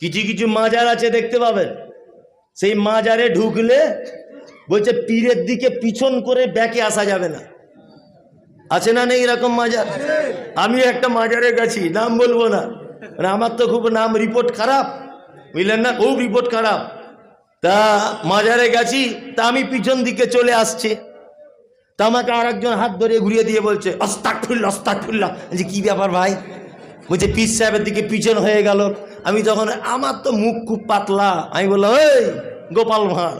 কিছু কিছু মাজার আছে দেখতে পাবেন। সেই মাজারে ঢুকলে বলছে, পীরের দিকে পিছন করে ব্যাকে আসা যাবে না। আছে না নেই এরকম মাজার? আমি একটা মাজারে গেছি, নাম বলব না। মানে আমার তো খুব নাম, রিপোর্ট খারাপ। বুঝলেন না? খুব রিপোর্ট খারাপ। তা মাজারে গেছি, তা আমি পিছন দিকে চলে আসছে। তা আমাকে আর হাত ধরে ঘুরিয়ে দিয়ে বলছে অস্তাক ফুল্লা অস্তাক ফুল্লা যে কি ব্যাপার ভাই? বলছে পিস সাহেবের দিকে পিছন হয়ে গেল। আমি তখন, আমার তো মুখ খুব পাতলা। আমি বললাম ওই গোপাল ভাঁড়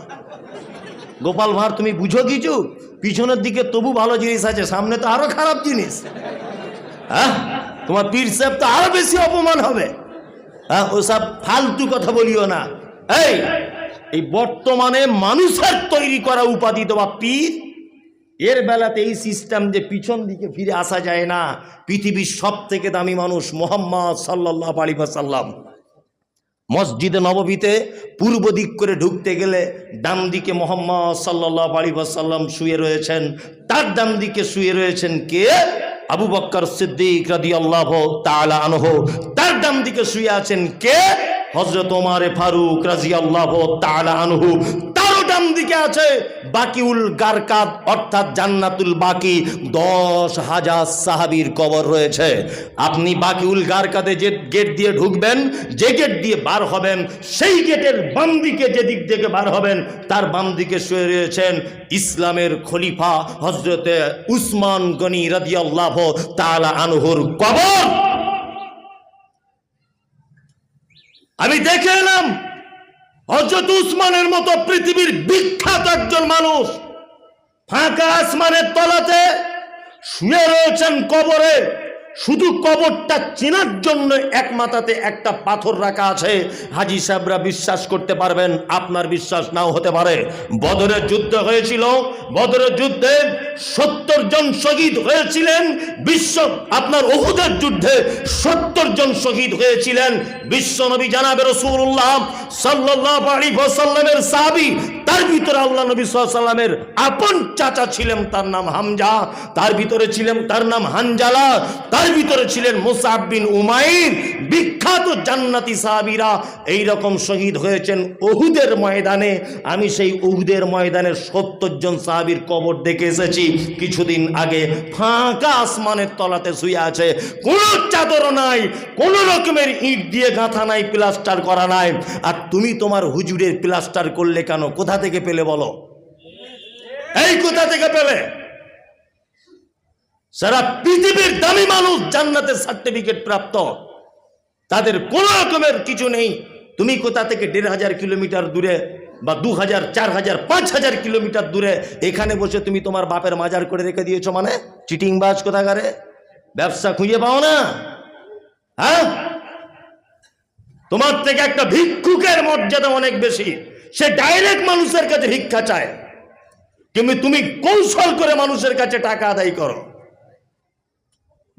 গোপাল ভাঁড়, তুমি বুঝো কিছু? পিছনের দিকে তবু ভালো জিনিস আছে, সামনে তো আরও খারাপ জিনিস। হ্যাঁ? তোমার পীর সাহেব তো আরও বেশি অপমান হবে। হ্যাঁ ওসব ফালতু কথা বলিও না। এই এই বর্তমানে মানুষের তৈরি করা উপাধি বা পীর? এর বেলাতে এই সিস্টেম যে পিছন দিকে ফিরে আসা যায় না, পৃথিবীর সব থেকে দামি মানুষ মোহাম্মদ সাল্লাহ আলী সাল্লাম মসজিদে নববীতে পূর্ব দিক করে ঢুকতে গেলে ডান দিকে মোহাম্মদ সাল্লাহ আলী সাল্লাম শুয়ে রয়েছেন, তার ডান দিকে শুয়ে রয়েছেন কে? আবু বক্কর সিদ্দিক রাদি আল্লাহ তালা তার ডান দিকে শুয়ে আছেন কে? হজরত ওমারে ফারুক রাজি আল্লাহ তালা ডান দিকে আছে বাকিউল গারকাত অর্থাৎ জান্নাতুল বাকি। দশ হাজার সাহাবির কবর রয়েছে। আপনি বাকিউল গারকাতে যে গেট দিয়ে ঢুকবেন, যে গেট দিয়ে বার হবেন, সেই গেটের বাম দিকে যে দিক থেকে বার হবেন, তার বাম দিকে শুয়ে রয়েছেন ইসলামের খলিফা হজরতে উসমান গনি রাদিয়াল্লাহ তাআলা আনহুর কবর। আমি দেখে এলাম হজরত উসমানের মতো পৃথিবীর বিখ্যাত একজন মানুষ ফাঁকা আসমানের তলাতে শুয়ে রয়েছেন কবরে। শুধু কবরটা চেনার জন্য এক মাথাতে একটা পাথর রাখা আছে। হাজি সাহেবরা বিশ্বাস করতে পারবেন, আপনার বিশ্বাস নাও হতে পারে। বদরের যুদ্ধ হয়েছিল বদরের যুদ্ধে সত্তর জন শহীদ হয়েছিলেন, বিশ্ব, আপনার ওহুদের যুদ্ধে সত্তর জন শহীদ হয়েছিলেন। বিশ্বনবী জানাবে রসুল্লাহ সাল্লাহ আলী সাল্লামের সাহাবি তার ভিতরে আল্লাহ নবী সাল্লামের আপন চাচা ছিলেন, তার নাম হামজা। তার ভিতরে ছিলেন, তার নাম হানজালা। তার ভিতরে ছিলেন মুসাব বিন উমাইর, বিখ্যাত জান্নাতি সাহাবিরা। এই রকম শহীদ হয়েছেন ওহুদের ময়দানে। আমি সেই ওহুদের ময়দানের সত্তর জন সাহাবির কবর দেখে এসেছি। কিছুদিন আগে ফাঁকা আসমানের তলাতে শুয়ে আছে। কোনো চাদর নাই, কোনো রকমের ইট দিয়ে গাঁথা নাই, প্লাস্টার করা নাই। আর তুমি তোমার হুজুরের প্লাস্টার করলে কেন? কোথা থেকে পেলে বলো? এই কোথা থেকে পেলে? সারা পৃথিবীর দামি মানুষ জান্নাতের সার্টিফিকেট প্রাপ্ত। তাদের কোনো রকমের কিছু নেই। তুমি কোথা থেকে দেড় হাজার কিলোমিটার দূরে বা দু হাজার, চার হাজার, পাঁচ হাজার কিলোমিটার দূরে এখানে বসে তুমি তোমার বাপের মাজার করে রেখে দিয়েছ মানে? চিটিং বাজ কোথাকারে? ব্যবসা খুঁজে পাও না? হ্যাঁ? তোমার থেকে একটা ভিক্ষুকের মর্যাদা অনেক বেশি। সে ডাইরেক্ট মানুষের কাছে ভিক্ষা চায়। কিন্তু তুমি কৌশল করে মানুষের কাছে টাকা আদায় করো।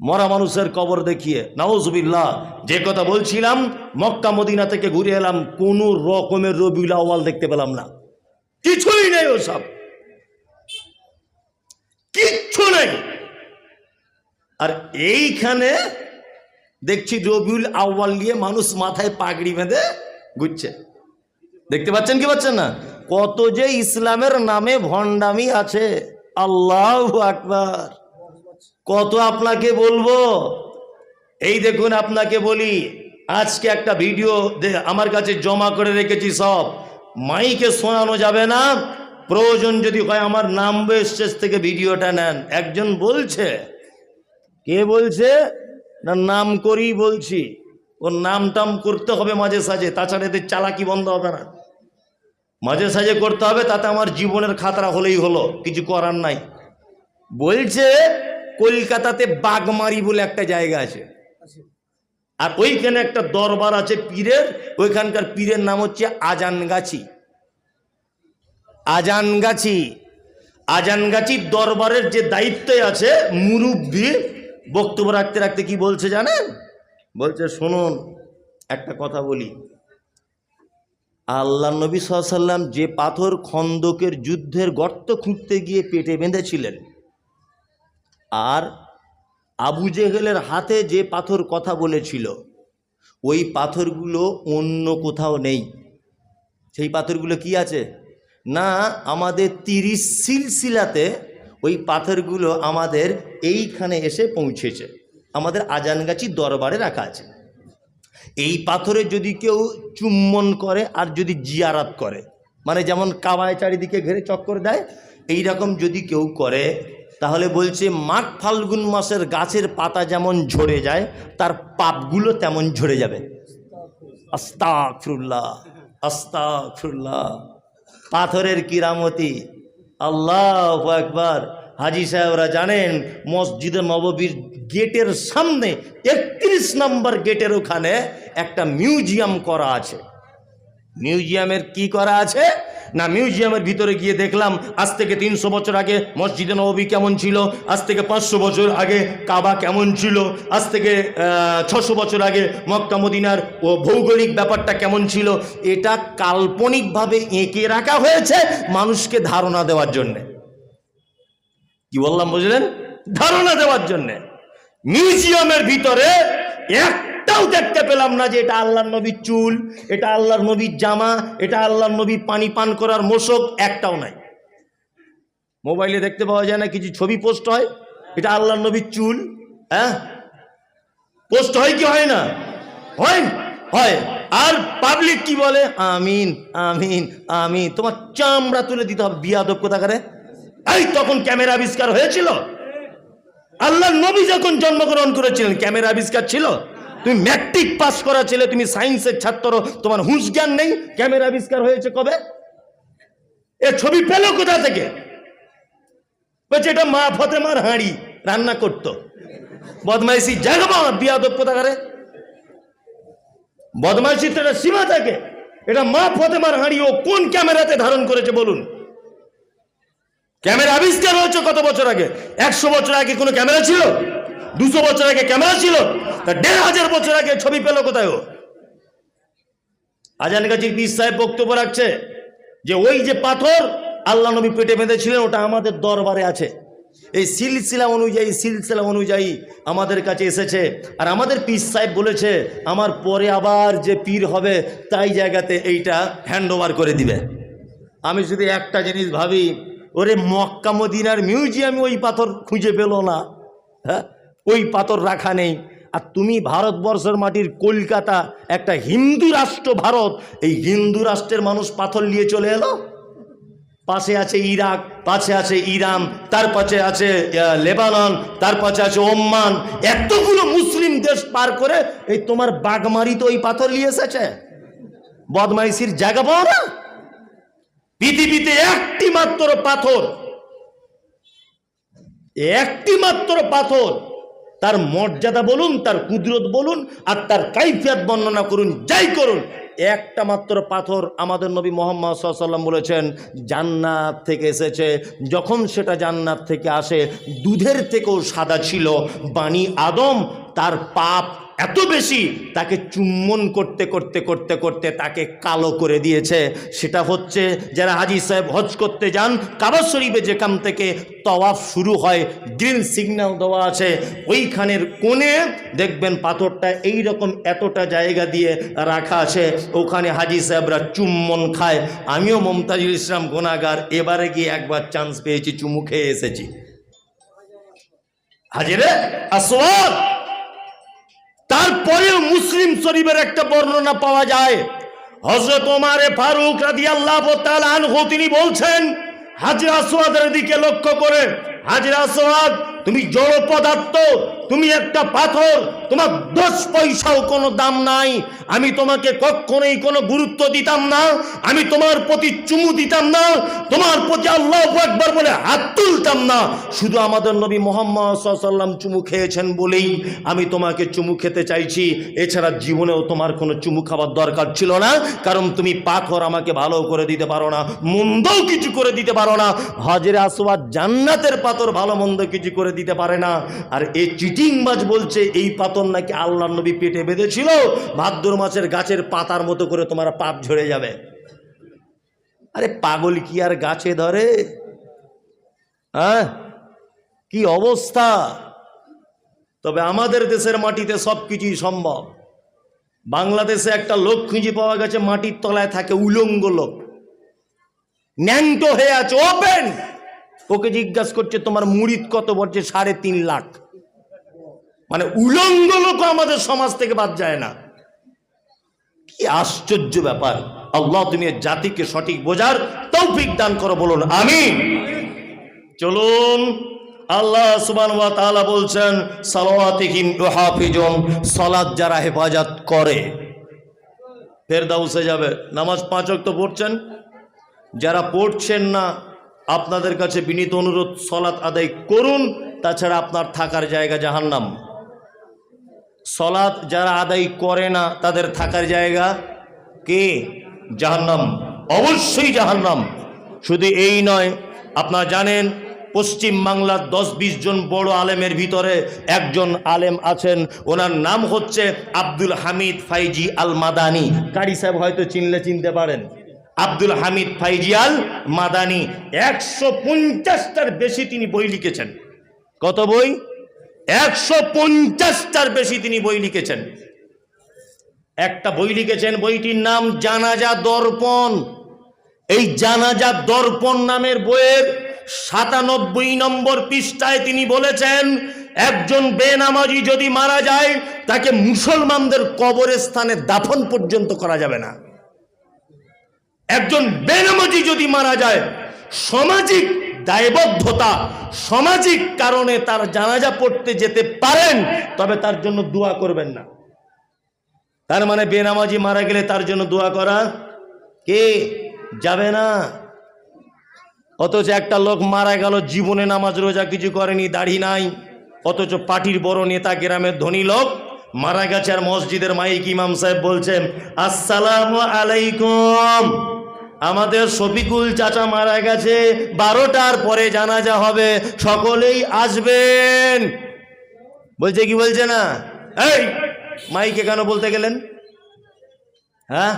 মরা মানুষের কবর দেখিয়ে, নাউজুবিল্লাহ, যে কথা বলছিলাম, মক্কা, মদিনা থেকে ঘুরে এলাম, কোন রকমের রবিউল আওয়াল দেখতে পেলাম না। কিছুই নেই ওসব। কিচ্ছু নেই। আর এইখানে দেখছি রবিউল আউ্বাল নিয়ে মানুষ মাথায় পাগড়ি বেঁধে ঘুরছে। দেখতে পাচ্ছেন কি পাচ্ছেন না? কত যে ইসলামের নামে ভণ্ডামি আছে। আল্লাহ আকবার। কত আপনাকে বলব? এই দেখুন আপনাকে বলি, আজকে একটা ভিডিও আমার কাছে জমা করে রেখেছি সব। মাইকে শোনানো যাবে না। প্রয়োজন যদি হয় আমার নাম শেষ থেকে ভিডিওটা নেন। একজন বলছে। কে বলছে? না, নাম করেই বলছি। ওর নাম টাম করতে হবে মাঝে সাঝে। তাছাড়া এদের চালাকি বন্ধ হবে না। মাঝে সাঝে করতে হবে তাতে আমার জীবনের খাতরা হলেই হলো কিছু করার নাই। বলছে কলকাতাতে বাগমারি বলে একটা জায়গা আছে। আর ওইখানে একটা দরবার আছে পীরের ওইখানকার পীরের নাম হচ্ছে আজানগাছি। আজানগাছি আজানগাছির দরবারের যে দায়িত্বে আছে মুরব্বী বক্তব্য রাখতে রাখতে কি বলছে জানেন? বলছে শুনুন একটা কথা বলি। আল্লাহ নবী সাল্লাম যে পাথর খন্দকের যুদ্ধের গর্ত খুঁড়তে গিয়ে পেটে বেঁধেছিলেন। আর আবু জেহেলের হাতে যে পাথর কথা বলেছিল, ওই পাথরগুলো অন্য কোথাও নেই। সেই পাথরগুলো কি আছে? না, আমাদের তিরিশ সিলসিলাতে ওই পাথরগুলো আমাদের এইখানে এসে পৌঁছেছে। আমাদের আজানগাছি দরবারে রাখা আছে। এই পাথরে যদি কেউ চুম্বন করে আর যদি জিয়ারাত করে মানে যেমন কাবায় চারিদিকে ঘেরে চক্কর দেয় এই রকম যদি কেউ করে, তাহলে বলছে মাঘ ফাল্গুন মাসের গাছের পাতা যেমন ঝরে যায়, তার পাপগুলো তেমন ঝরে যাবে। আস্তাকফিরুল্লাহ আস্তাকফিরুল্লাহ পাথরের কিরামতি, আল্লাহ একবার হাজি সাহেবরা জানেন, মসজিদে নববীর গেটের সামনে একত্রিশ নম্বর গেটের ওখানে একটা মিউজিয়াম করা আছে। মিউজিয়ামের কি করা আছে? না, মিউজিয়ামের ভিতরে গিয়ে দেখলাম, আজ থেকে তিনশো বছর আগে মসজিদে নবী কেমন ছিল, আজ থেকে পাঁচশো বছর আগে কাবা কেমন ছিল, আজ থেকে ছশো বছর আগে মক্কা মদিনার ও ভৌগোলিক ব্যাপারটা কেমন ছিল, এটা কাল্পনিকভাবে এঁকে রাখা হয়েছে মানুষকে ধারণা দেওয়ার জন্যে। কি বললাম বুঝলেন? ধারণা দেওয়ার জন্যে। মিউজিয়ামের ভিতরে একটাও দেখতে পেলাম না যে এটা আল্লাহর নবীর চুল, এটা আল্লাহর নবীর জামা, এটা আল্লাহর নবীর পানি পান করার মোশক, একটাও নাই। মোবাইলে দেখতে পাওয়া যায় না, কিছু ছবি পোস্ট হয়, এটা আল্লাহর নবীর চুল হ্যাঁ? পোস্ট হয় কি হয় না? হয় হয়। আর পাবলিক কি বলে? আমিন আমিন আমিন। তোমার চামড়া তুলে দিতে হবে। বিয়াদব কোথাকারে? এই, তখন ক্যামেরা আবিষ্কার হয়েছিল? আল্লাহ নবী যখন জন্মগ্রহণ করেছিলেন, ক্যামেরা আবিষ্কার ছিল? তুমি ম্যাট্রিক পাস করা ছেলে, তুমি সায়েন্সের ছাত্র, তোমার হুঁশ জ্ঞান নেই? ক্যামেরা আবিষ্কার হয়েছে কবে? এ ছবি পেল কোথা থেকে? বলছে, এটা মা ফতেমার হাঁড়ি, রান্না করত। বদমাইশি জাগবা বিয়াদব কোথাকারে? বদমাইশির তো একটা সীমা থাকে। এটা মা ফতেমার হাঁড়ি, ও কোন ক্যামেরাতে ধারণ করেছে বলুন? ক্যামেরা আবিষ্কার হয়েছে কত বছর আগে? একশো বছর আগে কোনো ক্যামেরা ছিল? দুশো বছর আগে ক্যামেরা ছিল? তা দেড় হাজার বছর আগে ছবি পেল কোথায় ও? আজান গাছির পীর সাহেব বক্তব্য রাখছে যে ওই যে পাথর আল্লাহ নবী পেটে বেঁধেছিলেন, ওটা আমাদের দরবারে আছে। এই সিলসিলা অনুযায়ী সিলসিলা অনুযায়ী আমাদের কাছে এসেছে। আর আমাদের পীর সাহেব বলেছে, আমার পরে আবার যে পীর হবে, তাই জায়গাতে এইটা হ্যান্ড করে দিবে। আমি শুধু একটা জিনিস ভাবি ওরে মক্কা মদিনার মিউজিয়ামে ওই পাথর খুঁজে পেল না। হ্যাঁ? ওই পাথর রাখা নেই। আর তুমি ভারতবর্ষের মাটির কলকাতা, একটা হিন্দু রাষ্ট্র, ভারত, এই হিন্দু রাষ্ট্রের মানুষ পাথর নিয়ে চলে এলো? পাশে আছে ইরাক, পাশে আছে ইরান, তার পাশে আছে লেবানন, তার পাশে আছে ওম্মান এতগুলো মুসলিম দেশ পার করে এই তোমার বাগমারি তো ওই পাথর নিয়ে এসেছে। বদমাইশির জায়গা পাও না? পৃথিবীতে একটি মাত্র পাথর। একটি মাত্র পাথর। তার মর্যাদা বলুন, তার কুদরত বলুন, আর তার কাইফিয়াত বর্ণনা করুন, যাই করুন। একটা মাত্র পাথর আমাদের নবী মোহাম্মদ সাল্লাম বলেছেন, জান্নাত থেকে এসেছে। যখন সেটা জান্নাত থেকে আসে, দুধের থেকেও সাদা ছিল। বাণী আদম তার পাপ এত বেশি তাকে চুম্বন করতে করতে করতে করতে তাকে কালো করে দিয়েছে। সেটা হচ্ছে যারা হাজি সাহেব হজ করতে যান, কাবা শরীফে যেখান থেকে তওয়াফ শুরু হয় গ্রিন সিগন্যাল দেওয়া আছে, ওইখানের কোণে দেখবেন পাথরটা এই রকম এতটা জায়গা দিয়ে রাখা আছে, ওখানে হাজি সাহেবরা চুম্বন খায়। আমিও মমতাজুল ইসলাম গোনাগার, এবারে গিয়ে একবার চান্স পেয়েছি, চুমু খেয়ে এসেছি। হাজিরে? আসওয়াদ! তারপরেও মুসলিম শরীফের একটা বর্ণনা পাওয়া যায়। হজরত ওমারে ফারুক রাদি আল্লাহ তিনি বলছেন, হাজরা সোয়াদের দিকে লক্ষ্য করে। হাজরা সোয়াদ তুমি জড় পদার্থ, তুমি একটা পাথর, তোমার দশ পয়সাও কোনো দাম নাই। আমি তোমাকে কখনোই কোনো গুরুত্ব দিতাম না, আমি তোমার প্রতি চুমু দিতাম না, তোমার প্রতি আল্লাহ একবার বলে হাত তুলতাম না। শুধু আমাদের নবী মোহাম্মদ সাল্লাম চুমু খেয়েছেন বলেই আমি তোমাকে চুমু খেতে চাইছি। এছাড়া জীবনেও তোমার কোনো চুমু খাবার দরকার ছিল না, কারণ তুমি পাথর আমাকে ভালো করে দিতে পারো না, মন্দও কিছু করে দিতে পারো না। হাজরে আসোয়াদ জান্নাতের পাথর ভালো মন্দ কিছু করে দিতে পারে না। আর এই চিটিংবাজ বলছে, এই পাথর নাকি আল্লাহ নবী পেটে বেঁধেছিল, ভাদ্র মাসের গাছের পাতার মতো করে তোমার পাপ ঝরে যাবে। আরে পাগল কি আর গাছে ধরে? হ্যাঁ? কি অবস্থা? তবে আমাদের দেশের মাটিতে সব কিছুই সম্ভব। বাংলাদেশে একটা লোক খুঁজে পাওয়া গেছে, মাটির তলায় থাকে উলঙ্গ লোক। ন্যাংটো হয়ে আছে ওপেন ওকে জিজ্ঞাসা করছে, তোমার মুড়িদ কত বলছে সাড়ে তিন লাখ। মানে উলঙ্গ লোক আমাদের সমাজ থেকে বাদ যায় না। কি আশ্চর্য ব্যাপার। আল্লাহ তুমি জাতিকে সঠিক বোঝার তৌফিক দান করো, বলুন আমি চলুন, আল্লাহ সুবান বলছেন সালাওয়াতিহিম ইউহাফিজুন সালাত যারা হেফাজত করে। ফেরদাউসে যাবে। নামাজ পাঁচ ওয়াক্ত পড়ছেন? যারা পড়ছেন না আপনাদের কাছে বিনীত অনুরোধ, সলাৎ আদায় করুন, তাছাড়া আপনার থাকার জায়গা জাহান্নাম। সলাৎ যারা আদায় করে না, তাদের থাকার জায়গা কে? জাহান্নাম। অবশ্যই জাহান্নাম। শুধু এই নয়, আপনারা জানেন, পশ্চিম বাংলার দশ বিশ জন বড় আলেমের ভিতরে একজন আলেম আছেন, ওনার নাম হচ্ছে আব্দুল হামিদ ফাইজি আল মাদানি কারি সাহেব হয়তো চিনলে চিনতে পারেন। আব্দুল হামিদ ফাইজিয়াল মাদানি একশো পঞ্চাশটার বেশি তিনি বই লিখেছেন। কত বই? একশো পঞ্চাশটার বেশি তিনি বই লিখেছেন। একটা বই লিখেছেন বইটির নাম জানাজা দর্পণ। এই জানাজা দর্পণ নামের বইয়ের সাতানব্বই নম্বর পৃষ্ঠায় তিনি বলেছেন, একজন বেনামাজি যদি মারা যায়, তাকে মুসলমানদের কবরের স্থানে দাফন পর্যন্ত করা যাবে না। একজন বেনামাজি যদি মারা যায়, সামাজিক দায়বদ্ধতা, সামাজিক কারণে তার জানাজা পড়তে যেতে পারেন, তবে তার জন্য দোয়া করবেন না। তার মানে বেনামাজি মারা গেলে তার জন্য দোয়া করা কে? যাবে না। অথচ একটা লোক মারা গেল, জীবনে নামাজ, রোজা কিছু করেনি, দাড়ি নাই। অথচ পার্টির বড় নেতা গ্রামের ধনী লোক মারা গেছে আর মসজিদের মাইক ইমাম সাহেব বলছেন, আসসালামু আলাইকুম। আমাদের শফিকুল চাচা মারা গেছে, বারোটার পরে জানাজা হবে, সকলেই আসবেন। বলছে কি বলছে না? এই, মাইকে কেন বলতে গেলেন? হ্যাঁ?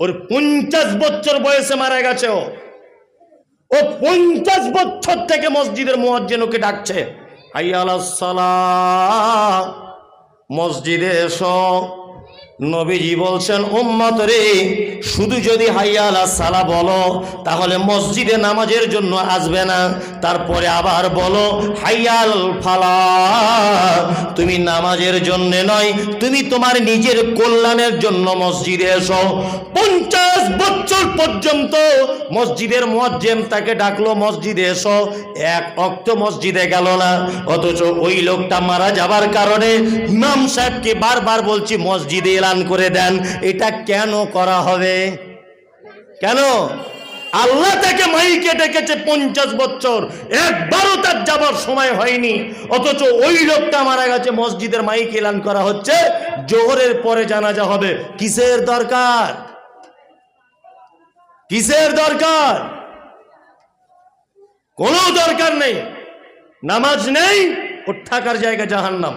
ওর পঞ্চাশ বছর বয়সে মারা গেছে ও। ও পঞ্চাশ বছর থেকে মসজিদের মোয়াজ্জেন ওকে ডাকছে। আইয়ালাসালা মসজিদে এসো। নবীজি বলছেন, উম্মত রে, শুধু যদি হাইয়ালা সালা বলো, তাহলে মসজিদে নামাজের জন্য আসবে না। তারপরে আবার বলো, হাইয়াল ফালা, তুমি নামাজের জন্য নয়, তুমি তোমার নিজের কল্যাণের জন্য মসজিদে এসো। পঞ্চাশ বছর পর্যন্ত মসজিদের মোয়াজ্জেম তাকে ডাকলো, মসজিদে এসো। এক অক্ত মসজিদে গেল না, অথচ ওই লোকটা মারা যাবার কারণে ইমাম সাহেবকে বারবার বলছি, মসজিদে এলান করে দেন, এটা কেন করা হবে? কেন? আল্লাহ তাকে মাইকে ডেকেছে পঞ্চাশ বছর। একবারও তার যাবার সময় হয়নি। অথচ ওই লোকটা মারা গেছে, মসজিদের মাইক এলান করা হচ্ছে, জোহরের পরে জানাজা হবে। কিসের দরকার? কিসের দরকার? কোনো দরকার নেই। নামাজ নেই ওর থাকার জায়গা জাহান্নাম।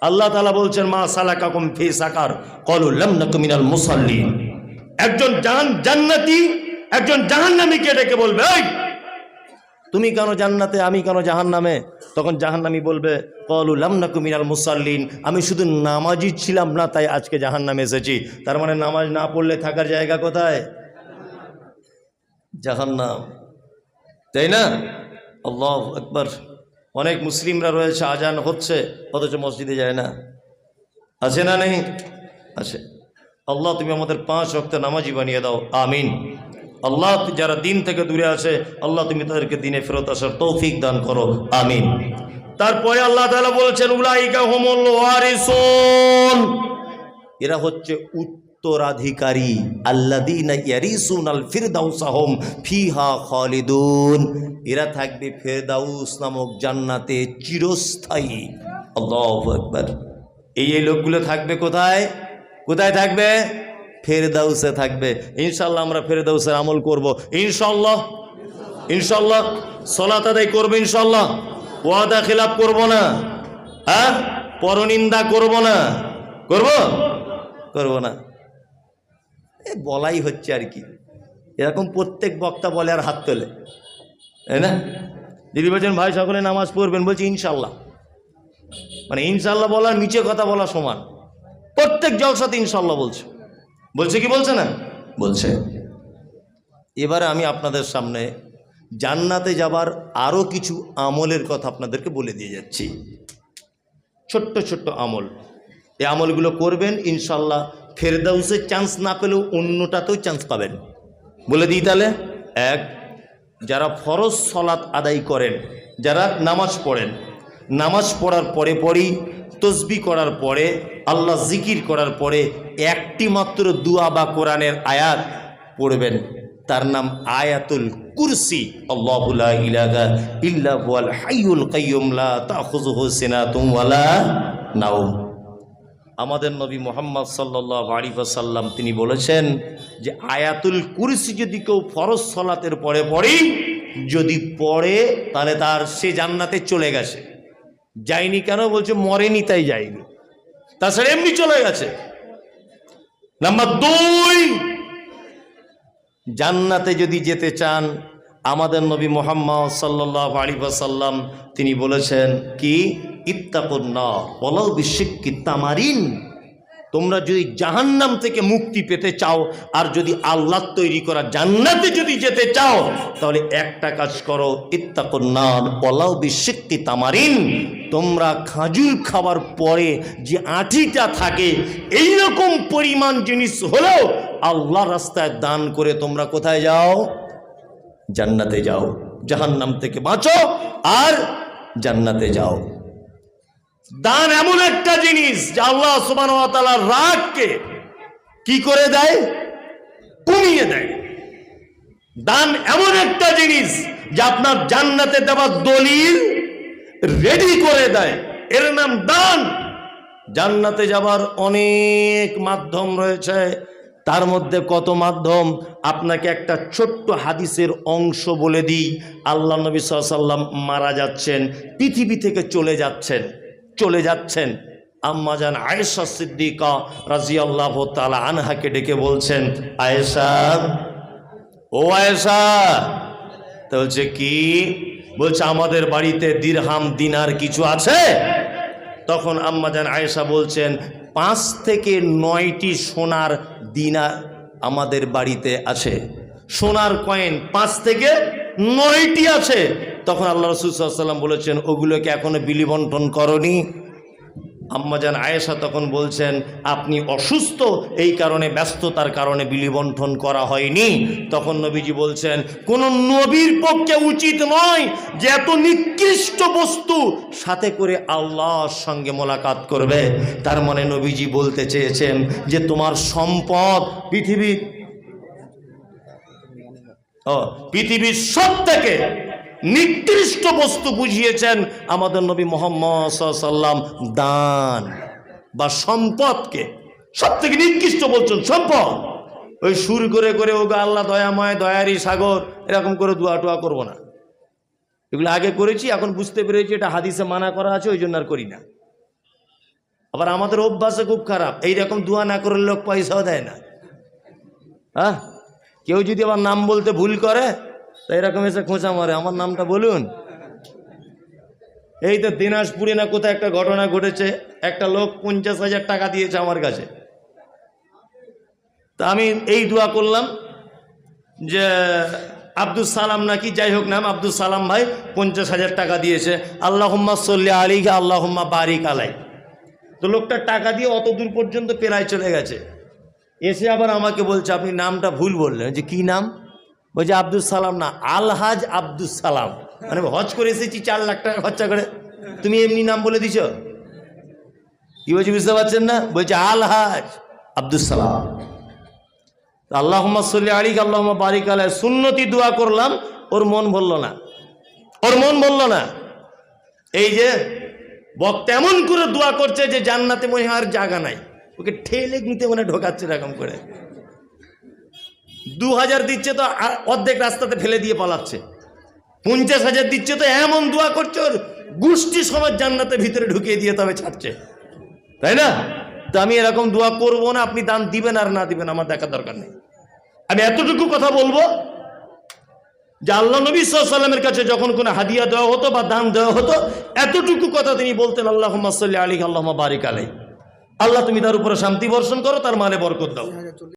আল্লাহ তালা বলছেন, মা সালাকাকুম ফি সাকার। কলু লাম নাকু মিনাল মুসাল্লিন। একজন জাহান, জান্নাতি একজন জাহান্নামীকে ডেকে বলবে তুমি কেন জান্নাতে, আমি কেন জাহান্নামে? তখন জাহান্নামী বলবে কলু লাম নাকু মিনাল মুসাল্লিন, আমি শুধু নামাজই ছিলাম না, তাই আজকে জাহান্নামে এসেছি। তার মানে নামাজ না পড়লে থাকার জায়গা কোথায়? জাহান্নাম। তাই না? আল্লাহ একবার অনেক মুসলিমরা রয়েছে, আজান হচ্ছে, অথচ মসজিদে যায় না। আছে না নেই? আছে। আল্লাহ, তুমি আমাদের পাঁচ রক্ত নামাজি বানিয়ে দাও। আমিন। আল্লাহ, যারা দিন থেকে দূরে আছে, আল্লাহ, তুমি তাদেরকে দিনে ফেরত আসার তৌফিক দান করো। আমিন। তারপরে আল্লাহ তাআলা বলছেন, উলাইকা এরা হচ্ছে উত্তরাধিকারী আল্লাদিনা ইয়ারিসুন আল ফিরদাউসাহুম ফিহা খালিদুন। এরা থাকবে ফেরদাউস নামক জান্নাতে চিরস্থায়ী। আকবার। এই এই লোকগুলো থাকবে কোথায়? কোথায় থাকবে? ফেরদাউসে থাকবে। ইনশাল্লাহ আমরা ফেরদাউসের আমল করব। ইনশাল্লাহ ইনশাল্লাহ সলাত আদায় করব ইনশাল্লাহ ওয়াদা খিলাপ করব না। হ্যাঁ? পরনিন্দা করব না। করব? করব না। এ বলাই হচ্ছে আর কি। এরকম প্রত্যেক বক্তা বলে আর হাত তোলে। তাই না? যদি বলছেন, ভাই, সকলে নামাজ পড়বেন। বলছি ইনশাল্লাহ মানে ইনশাল্লাহ বলার, নিচে কথা বলা সমান। প্রত্যেক জলসাতে ইনশাল্লাহ বলছে। বলছে কি বলছে না? বলছে, এবারে আমি আপনাদের সামনে জান্নাতে যাবার আরও কিছু আমলের কথা আপনাদেরকে বলে দিয়ে যাচ্ছি। ছোট্ট ছোট্ট আমল। এই আমলগুলো করবেন ইনশাল্লাহ ফেরদাউসের চান্স না পেলেও অন্যটাতেও চান্স পাবেন। বলে দিই তাহলে, এক, যারা ফরজ সলাৎ আদায় করেন, যারা নামাজ পড়েন, নামাজ পড়ার পরে পরেই তসবি করার পরে, আল্লাহ জিকির করার পরে একটি মাত্র দুয়া বা কোরআনের আয়াত পড়বেন। তার নাম আয়াতুল কুরসি। আল্লাহুলা ইলাহা ইল্লা হুয়াল হাইয়ুল কাইয়ুম, লা তাখুযুহু সিনাতুম ওয়ালা আমাদের নবী মোহাম্মদ সাল্লাহ আলিফাসাল্লাম তিনি বলেছেন যে আয়াতুল কুরসি যদি কেউ ফরজ সলাতের পরে পড়েই যদি পড়ে, তাহলে তার সে জান্নাতে চলে গেছে। যায়নি কেন? বলছে, মরেনি, তাই যায়নি। তাছাড়া এমনি চলে গেছে। নাম্বার দুই, জান্নাতে যদি যেতে চান আমাদের নবী মোহাম্মদ সাল্লাহ আলিফাসাল্লাম তিনি বলেছেন, কি? বিশ্বকি তামারিন। তোমরা যদি জাহান্নাম থেকে মুক্তি পেতে চাও, আর যদি আল্লাহ তৈরি করা জান্নাতে যদি যেতে চাও, তাহলে একটা কাজ করো, ইত্তাকুন্নার, বলাও বিশ্বকি তামারিন। তোমরা খাজুর খাবার পরে যে আঁটিটা থাকে এই রকম পরিমাণ জিনিস হলেও আল্লাহ রাস্তায় দান করে তোমরা কোথায় যাও? জান্নাতে যাও, জাহান্নাম থেকে বাঁচো আর জান্নাতে যাও। দান এমন একটা জিনিস যে আল্লাহ সুবান রাগকে কি করে দেয়? কমিয়ে দেয়। দান এমন একটা জিনিস যে আপনার জান্নাতে দেওয়ার দলিল রেডি করে দেয়। এর নাম দান। জান্নাতে যাবার অনেক মাধ্যম রয়েছে। তার মধ্যে কত মাধ্যম? আপনাকে একটা ছোট্ট হাদিসের অংশ বলে দিই। আল্লাহ নবী সাল্লাম মারা যাচ্ছেন, পৃথিবী থেকে চলে যাচ্ছেন চলে যাচ্ছেন। আম্মাজান আয়েশা সিদ্দিকা রাজি আল্লাহ তালা আনহাকে ডেকে বলছেন, আয়েশা, ও আয়েশা। তো বলছে, কি? বলছে, আমাদের বাড়িতে দিরহাম দিনার কিছু আছে? তখন আম্মাজান আয়েশা বলছেন, পাঁচ থেকে নয়টি সোনার দিনার আমাদের বাড়িতে আছে সোনার কয়েন পাঁচ থেকে নয়টি আছে। তখন আল্লাহ রসুলাম বলেছেন, ওগুলোকে এখনও বিলি বন্টন করনি। আম্মাজান আয়েশা তখন বলছেন, আপনি অসুস্থ, এই কারণে ব্যস্ততার কারণে বিলি বন্টন করা হয়নি। তখন নবীজি বলছেন, কোন নবীর পক্ষে উচিত নয় যে এত নিকৃষ্ট বস্তু সাথে করে আল্লাহর সঙ্গে মোলাকাত করবে। তার মানে নবীজি বলতে চেয়েছেন যে, তোমার সম্পদ পৃথিবীর ও, পৃথিবীর সব থেকে নিকৃষ্ট বস্তু বুঝিয়েছেন আমাদের নবী মোহাম্মদ সাল্লাম দান বা সম্পদকে সব থেকে নিকৃষ্ট বলছেন সম্পদ। ওই সুর করে করে ওগা আল্লাহ দয়াময় দয়ারি সাগর, এরকম করে দোয়া টোয়া করব না। এগুলো আগে করেছি, এখন বুঝতে পেরেছি, এটা হাদিসে মানা করা আছে, ওই জন্য আর করি না। আবার আমাদের অভ্যাসে খুব খারাপ, এইরকম দোয়া না করলে লোক পয়সাও দেয় না। হ্যাঁ কেউ যদি আবার নাম বলতে ভুল করে তো এরকম এসে খোঁচা মারে, আমার নামটা বলুন। এই তো দিনাজপুরে না কোথায় একটা ঘটনা ঘটেছে, একটা লোক পঞ্চাশ হাজার টাকা দিয়েছে আমার কাছে। তা আমি এই দোয়া করলাম যে আব্দুল সালাম নাকি, যাই হোক নাম আব্দুল সালাম ভাই পঞ্চাশ হাজার টাকা দিয়েছে। আল্লাহম্মা সল্লি আলিগা আল্লাহম্মা বারিক আলাই। তো লোকটা টাকা দিয়ে অত দূর পর্যন্ত পেরায় চলে গেছে। এসে আবার আমাকে বলছে, আপনি নামটা ভুল বললেন। যে কি নাম? বলছে আব্দুল সালাম না, আলহাজ আব্দুল সালাম। মানে হজ করে এসেছি চার লাখ টাকা খরচা করে। তুমি এমনি নাম বলে দিছ? কি বলছি, বুঝতে পারছেন না? বলছে, আলহাজ আব্দুল সালাম। আল্লাহ সাল্লি আলিক আল্লাহ বারিক আলাই সুন্নতি দোয়া করলাম, ওর মন ভরল না। ওর মন বলল না। এই যে, বক্তা এমন করে দোয়া করছে যে জান্নাতে মনে আর জায়গা নাই। ওকে ঠেলে নিতে মনে ঢোকাচ্ছে এরকম করে। দু হাজার দিচ্ছে তো অর্ধেক রাস্তাতে ফেলে দিয়ে পালাচ্ছে। পঞ্চাশ হাজার দিচ্ছে তো এমন দোয়া করছে ওর গোষ্ঠী সমাজ জান্নাতের ভিতরে ঢুকিয়ে দিয়ে তবে ছাড়ছে। তাই না? তো আমি এরকম দোয়া করব না, আপনি দান দিবেন আর না দিবেন আমার দেখার দরকার নেই। আমি এতটুকু কথা বলব যে আল্লাহ নবী সাল্লামের কাছে যখন কোনো হাদিয়া দেওয়া হতো বা দান দেওয়া হতো, এতটুকু কথা তিনি বলতেন আল্লাহ সাল্লি আলী আল্লাহ বারিক আলাই আল্লাহ তুমি তার উপরে শান্তি বর্ষণ করো, তার মালে বরকত দাও।